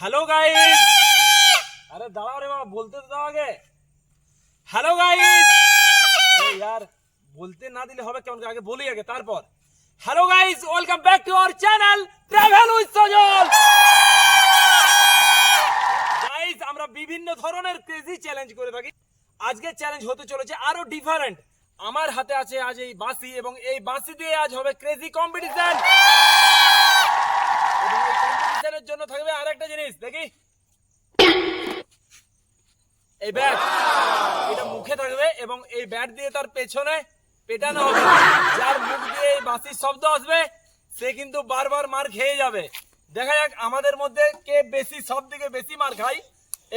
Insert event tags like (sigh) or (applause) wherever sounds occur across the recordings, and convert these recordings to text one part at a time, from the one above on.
Hello guys আরে দাঁড়াও রে বাবা, বলতে তো দাও আগে। হ্যালো গাইস আরে यार, বলতে না দিলে হবে কেমন আগে বলি আগে, তারপর। Hello guys welcome back to our channel travel with Sajal guys আমরা বিভিন্ন ধরনের ক্রেজি চ্যালেঞ্জ করে থাকি। আজকের চ্যালেঞ্জ হতে চলেছে আরও ডিফারেন্ট আমার হাতে আছে আজ এই বাঁশি এবং এই বাঁশি দিয়ে আজ হবে ক্রেজি কম্পিটিশন এই জন্য থাকবে আরেকটা জিনিস, দেখি। এই ব্যাট এটা মুখে থাকবে এবং এই ব্যাট দিয়ে তার পেছনে পেটানো হবে। যার মুখ দিয়ে এই বাঁশির শব্দ আসবে, সে কিন্তু বারবার মার খেয়ে যাবে। দেখা যাক আমাদের মধ্যে কে বেশি সব থেকে বেশি মার খায়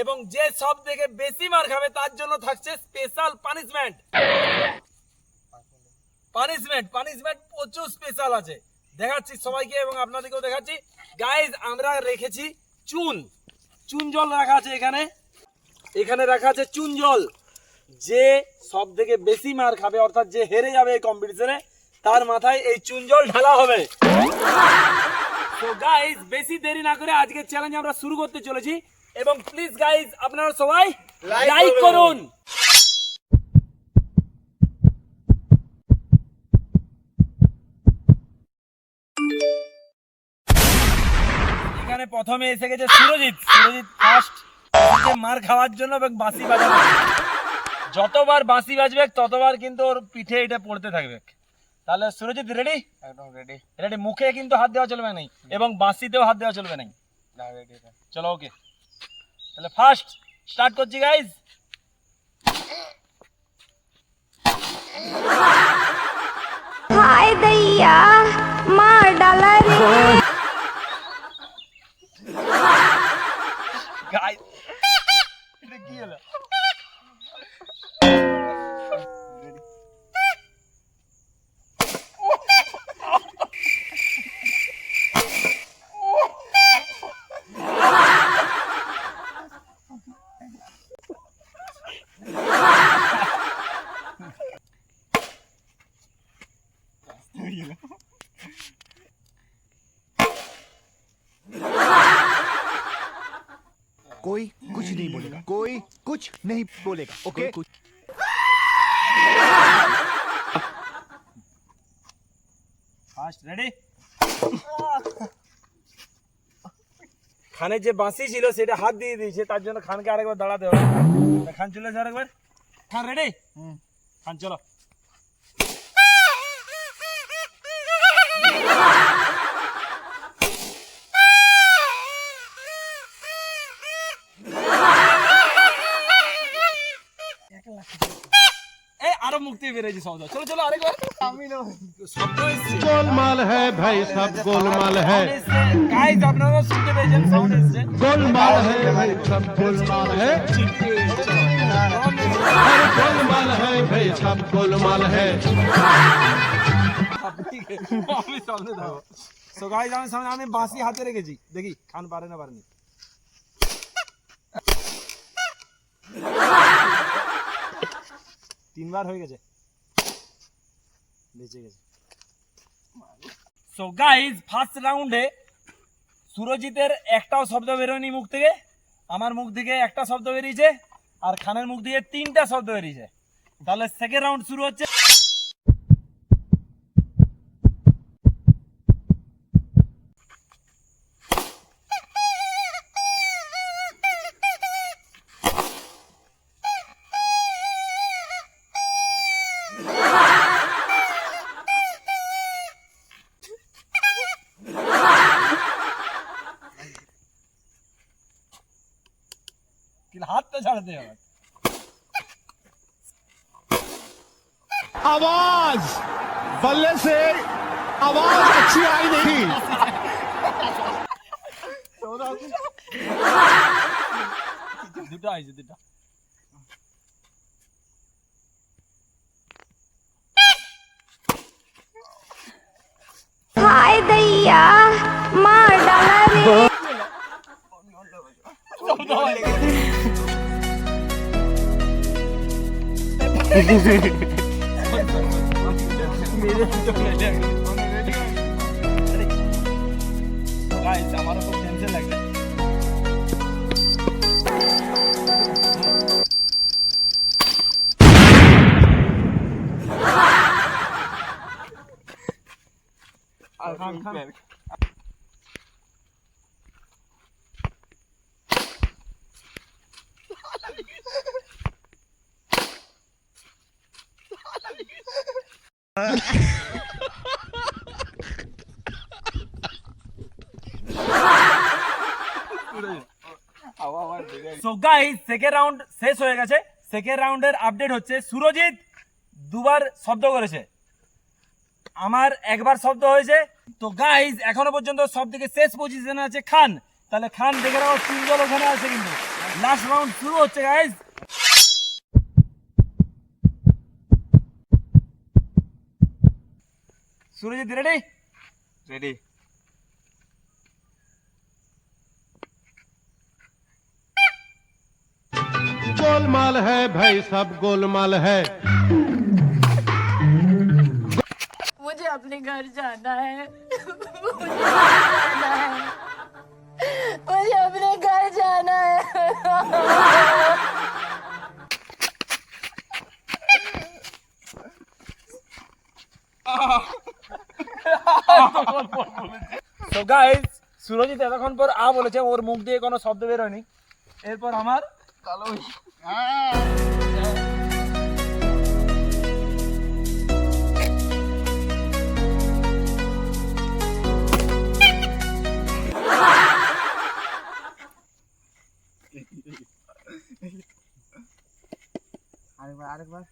এবং যে সব থেকে বেশি মার খাবে তার জন্য থাকছে স্পেশাল পানিশমেন্ট পানিশমেন্ট পানিশমেন্ট প্রচুর স্পেশাল আছে। দেখাচ্ছি সবাইকে এবং আপনাদেরকেও দেখাচ্ছি। গাইজ আমরা রেখেছি চুন। চুন জল রাখা আছে এখানে। এখানে রাখা আছে চুন জল। যে সব থেকে বেশি মার খাবে অর্থাৎ যে হেরে যাবে এই কম্পিটিশনে তার মাথায় এই চুন জল ঢালা হবে। তো গাইজ বেশি দেরি না করে আজকের চ্যালেঞ্জ আমরা শুরু করতে চলেছি। এবং প্লিজ গাইজ আপনারা সবাই লাইক করুন। এখানে প্রথমে এসে গেছে সুরজিৎ। সুরজিৎ ফার্স্ট মার খাওয়ার জন্য বাঁশি বাজাবে। যতবার বাঁশি বাজবে ততবার কিন্তু ওর পিঠে এটা পড়তে থাকবে। তাহলে সুরজিৎ রেডি একদম রেডি রেডি মুখে কিন্তু হাত দেওয়া চলবে নাই এবং বাঁশিতেও হাত দেওয়া চলবে নাই। না রেডি চলো ওকে তাহলে ফার্স্ট স্টার্ট করছি গাইজ হাই দাইয়া। कोई कुछ नहीं बोलेगा कोई कुछ नहीं बोलेगा ओके ফার্স্ট রেডি খানের যে বাঁশি ছিল সেটা হাত দিয়ে দিয়েছে তার জন্য খানকে আরেকবার দাঁড়াতে হবে তা খান চলে এসে আরেকবার খান রেডি খান চলো मुक्ति मेरे जी सौदा चलो चलो अरे गोलमाल है भाई सब गोलमाल है। गाइस आप ना सुन के भेजे साउंड इज़ गोलमाल है भाई सब गोलमाल है। गोलमाल है भाई सब गोलमाल है। बासी हाथे रे देखी खान बारे ना बारे नहीं তিনবার হয়ে গেছে। বেঁচে গেছে। সো গাইজ ফার্স্ট রাউন্ডে সুরজিতের একটাও শব্দ বেরোয়নি মুখ থেকে, আমার মুখ থেকে একটা শব্দ বেরিয়েছে, আর খানের মুখ দিয়ে তিনটা শব্দ বেরিয়েছে। তাহলে সেকেন্ড রাউন্ড শুরু হচ্ছে। কিন্তু হাতটা ছাড়াতে হবে आवाज बल्ले से आवाज अच्छी आई नहीं (laughs) দুটো হয়েছে দুটো (laughs) আমারও খুব টেনশন লাগে I'll be back. So guys second round শেষ হয়ে গেছে। সেকেন্ড রাউন্ডের আপডেট হচ্ছে, সুরজিৎ দুবার শব্দ করেছে। আমার একবার শব্দ হয়েছে। তো গাইস এখনও পর্যন্ত সব থেকে শেষ পজিশনে আছে খান। তাহলে খান দেখে রাখো তিনজন ওখানে আছে কিন্তু। লাস্ট রাউন্ড শুরু হচ্ছে guys Suraj ready ready Golmaal है भाई सब गोलमाल है। मुझे अपने घर जाना है। मुझे अपने घर जाना है। তো গাইস সুরজিৎ এতক্ষণ পর আ বলেছে, ওর মুখ দিয়ে কোনো শব্দ বের হয়নি। এরপর আমার আরেকবার আরেকবার।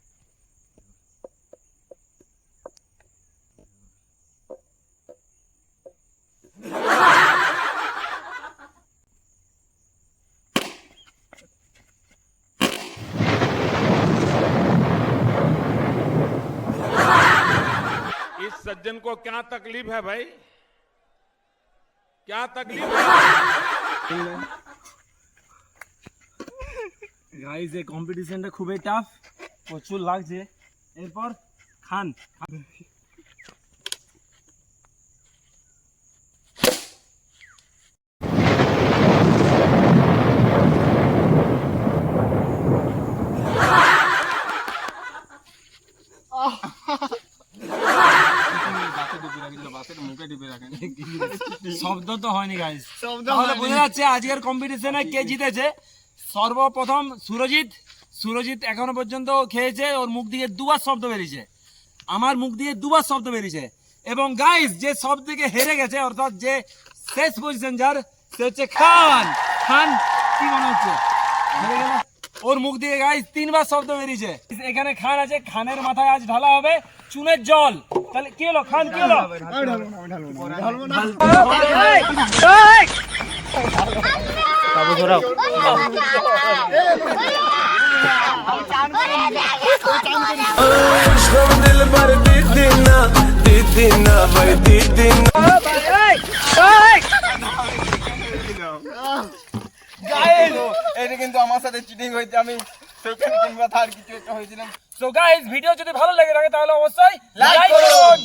को क्या तकलीफ है भाई क्या तकलीफ है গাইস এই কম্পিটিশনটা খুবই টাফ প্রচুর লাগছে এরপর খান শব্দ তো হয়নি গাইস তাহলে বোঝা যাচ্ছে আজকের কম্পিটিশনে কে জিতেছে। সর্বপ্রথম সুরজিৎ সুরজিৎ এখনও পর্যন্ত খেয়েছে ওর মুখ দিয়ে দুবার শব্দ বেরিয়েছে। আমার মুখ দিয়ে দুবার শব্দ বেরিয়েছে। এবং গাইস যে সব থেকে হেরে গেছে অর্থাৎ যে শেষ পজিশন যার সে হচ্ছে খান। খান কি মনে হচ্ছে? হেরে গেল? ওর মুখ দিয়ে গাইস তিনবার শব্দ বেরিয়েছে। এখানে খান আছে, খানের মাথায় আজ ঢালা হবে চুনের জল। তাহলে কি হলো? খান, কি হলো? এটা কিন্তু আমার সাথে চিটিং হয়েছে আমি সেকেন্ড কিংবা থার্ড কিছু একটা হয়েছিলাম। সো গাইস ভিডিও যদি ভালো লাগে থাকে তাহলে অবশ্যই লাইক করুন। করুন।